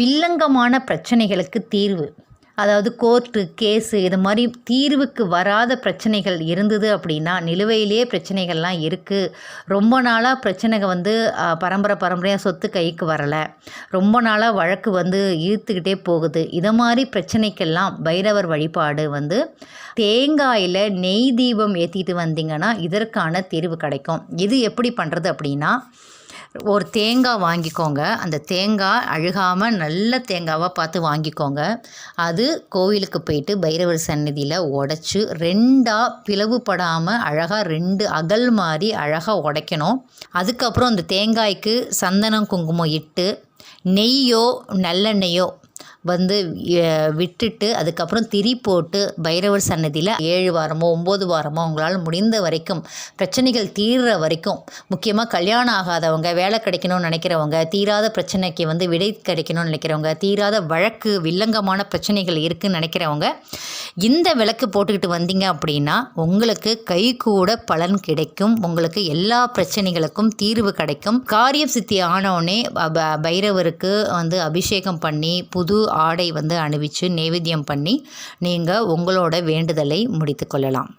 வில்லங்கமான பிரச்சனைகளுக்கு தீர்வு. அதாவது கோர்ட்டு கேஸு இது மாதிரி தீர்வுக்கு வராத பிரச்சனைகள் இருந்தது அப்படின்னா நிலுவையிலேயே பிரச்சனைகள்லாம் இருக்குது ரொம்ப நாளாக பிரச்சனைகள் வந்து பரம்பரை பரம்பரையாக சொத்து கைக்கு வரலை. ரொம்ப நாளாக வழக்கு வந்து இழுத்துக்கிட்டே போகுது. இதை மாதிரி பிரச்சனைக்கெல்லாம் பைரவர் வழிபாடு வந்து தேங்காயில் நெய் தீபம் ஏற்றிட்டு வந்தீங்கன்னா இதற்கான தீர்வு கிடைக்கும். இது எப்படி பண்ணுறது அப்படின்னா ஒரு தேங்காய் வாங்கிக்கோங்க. அந்த தேங்காய் அழுகாமல் நல்ல தேங்காவாக பார்த்து வாங்கிக்கோங்க. அது கோவிலுக்கு போயிட்டு பைரவர் சந்நிதியில் உடச்சி ரெண்டாக பிளவுபடாமல் அழகாக ரெண்டு அகல் மாதிரி அழகாக உடைக்கணும். அதுக்கப்புறம் அந்த தேங்காய்க்கு சந்தனம் குங்குமம் இட்டு நெய்யோ நல்லெண்ணெயோ வந்து விட்டுட்டு அதுக்கப்புறம் திரி போட்டு பைரவர் சன்னதியில் ஏழு வாரமோ ஒம்பது வாரமோ உங்களால் முடிந்த வரைக்கும் பிரச்சனைகள் தீர்ற வரைக்கும் முக்கியமாக கல்யாணம் ஆகாதவங்க வேலை கிடைக்கணும்னு நினைக்கிறவங்க தீராத பிரச்சனைக்கு வந்து விடை கிடைக்கணும்னு நினைக்கிறவங்க தீராத வழக்கு வில்லங்கமான பிரச்சனைகள் இருக்குன்னு நினைக்கிறவங்க இந்த விளக்கு போட்டுக்கிட்டு வந்தீங்க அப்படின்னா உங்களுக்கு கை கூட பலன் கிடைக்கும். உங்களுக்கு எல்லா பிரச்சனைகளுக்கும் தீர்வு கிடைக்கும். காரியம் சித்தி ஆனவுடனே பைரவருக்கு வந்து அபிஷேகம் பண்ணி புது ஆடை வந்து அணிவிச்சு நைவேத்தியம் பண்ணி நீங்கள் உங்களோட வேண்டுதலை முடித்து கொள்ளலாம்.